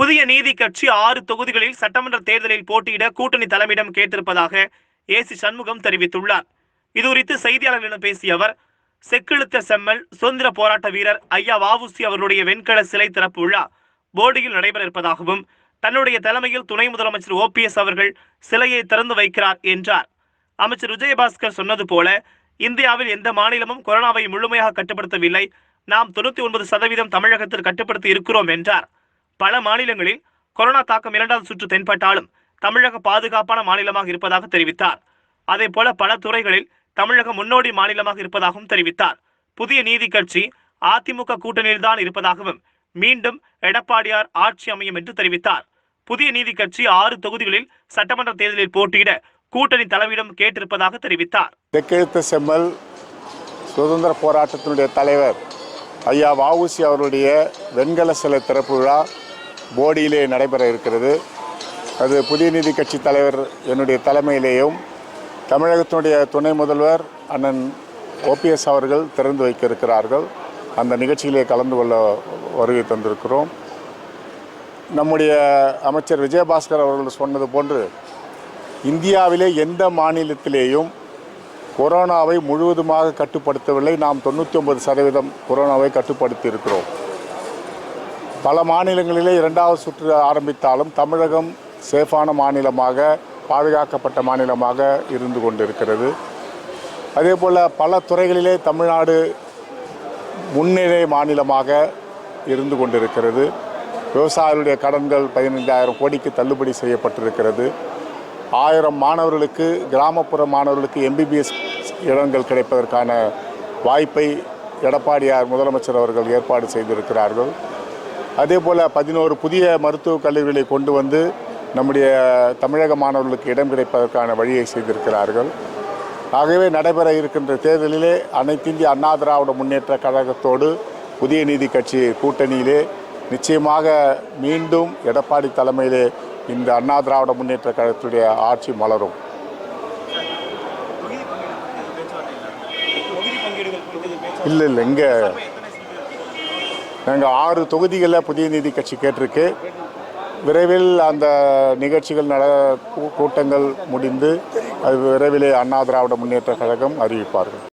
புதிய நீதி கட்சி ஆறு தொகுதிகளில் சட்டமன்ற தேர்தலில் போட்டியிட கூட்டணி தலைமையிடம் கேட்டிருப்பதாக ஏசி சண்முகம் தெரிவித்துள்ளார். இதுகுறித்து செய்தியாளர்களிடம் பேசிய அவர் செக்கிழுத்த செம்மல் சுதந்திர போராட்ட வீரர் ஐயா வாவுசி அவர்களுடைய வெண்கல சிலை திறப்பு விழா போர்டியில் நடைபெற இருப்பதாகவும் தன்னுடைய தலைமையில் துணை முதலமைச்சர் ஓபிஎஸ் அவர்கள் சிலையை திறந்து வைக்கிறார் என்றார். அமைச்சர் விஜயபாஸ்கர் சொன்னது போல இந்தியாவில் எந்த மாநிலமும் கொரோனாவை முழுமையாக கட்டுப்படுத்தவில்லை. நாம் தொண்ணூத்தி ஒன்பது சதவீதம் தமிழகத்தில் கட்டுப்படுத்தி இருக்கிறோம் என்றார். பல மாநிலங்களில் கொரோனா தாக்கம் இரண்டாவது சுற்று தென்பட்டாலும் தமிழக பாதுகாப்பான மாநிலமாக இருப்பதாக தெரிவித்தார். அதே போல பல துறைகளில் தமிழகம் முன்னோடி மாநிலமாக இருப்பதாகவும் தெரிவித்தார். புதிய நீதி கட்சி அதிமுக கூட்டணியில்தான் இருப்பதாகவும் மீண்டும் எடப்பாடியார் ஆட்சி அமையும் என்று தெரிவித்தார். புதிய நீதி கட்சி ஆறு தொகுதிகளில் சட்டமன்ற தேர்தலில் போட்டியிட கூட்டணி தலைவியிடம் கேட்டிருப்பதாக தெரிவித்தார். செம்மல் சுதந்திர போராட்டத்தினுடைய தலைவர் ஐயா வவுசி அவருடைய வெண்கல சிலை திறப்பு விழா போடியிலே நடைபெற இருக்கிறது. அது புதிய நீதி கட்சி தலைவர் என்னுடைய தலைமையிலேயும் தமிழகத்தினுடைய துணை முதல்வர் அண்ணன் ஓபிஎஸ் அவர்கள் திறந்து வைக்க இருக்கிறார்கள் அந்த நிகழ்ச்சியிலே கலந்து கொள்ள வருகை தந்திருக்கிறோம். நம்முடைய அமைச்சர் விஜயபாஸ்கர் அவர்கள் சொன்னது போன்று இந்தியாவிலே எந்த மாநிலத்திலேயும் கொரோனாவை முழுவதுமாக கட்டுப்படுத்தவில்லை. நாம் தொண்ணூற்றி ஒன்பது சதவீதம் கொரோனாவை கட்டுப்படுத்தி இருக்கிறோம் பல மாநிலங்களிலே இரண்டாவது சுற்று ஆரம்பித்தாலும் தமிழகம் சேஃபான மாநிலமாக பாதுகாக்கப்பட்ட மாநிலமாக இருந்து கொண்டிருக்கிறது. அதே போல் பல துறைகளிலே தமிழ்நாடு முன்னிலை மாநிலமாக இருந்து கொண்டிருக்கிறது. விவசாயிகளுடைய கடன்கள் பதினைந்தாயிரம் கோடிக்கு தள்ளுபடி செய்யப்பட்டிருக்கிறது. ஆயிரம் மாணவர்களுக்கு கிராமப்புற மாணவர்களுக்கு எம்பிபிஎஸ் இடங்கள் கிடைப்பதற்கான வாய்ப்பை எடப்பாடியார் முதலமைச்சர் அவர்கள் ஏற்பாடு செய்திருக்கிறார்கள். அதே போல் பதினோரு புதிய மருத்துவக் கல்லூரிகளை கொண்டு வந்து நம்முடைய தமிழக மாணவர்களுக்கு இடம் கிடைப்பதற்கான வழியை செய்திருக்கிறார்கள். ஆகவே நடைபெற இருக்கின்ற தேர்தலிலே அனைத்திந்திய அண்ணா திராவிட முன்னேற்ற கழகத்தோடு புதிய நீதி கட்சி கூட்டணியிலே நிச்சயமாக மீண்டும் எடப்பாடி தலைமையிலே இந்த அண்ணா திராவிட முன்னேற்ற கழகத்துடைய ஆட்சி மலரும். இல்லை இல்லை இங்கே நாங்கள் ஆறு தொகுதிகளில் புதிய நீதி கட்சி கேட்டிருக்கு. விரைவில் அந்த நிகழ்ச்சிகள் நட கூட்டங்கள் முடிந்து அது விரைவிலே அண்ணா திராவிட முன்னேற்ற கழகம் அறிவிப்பார்கள்.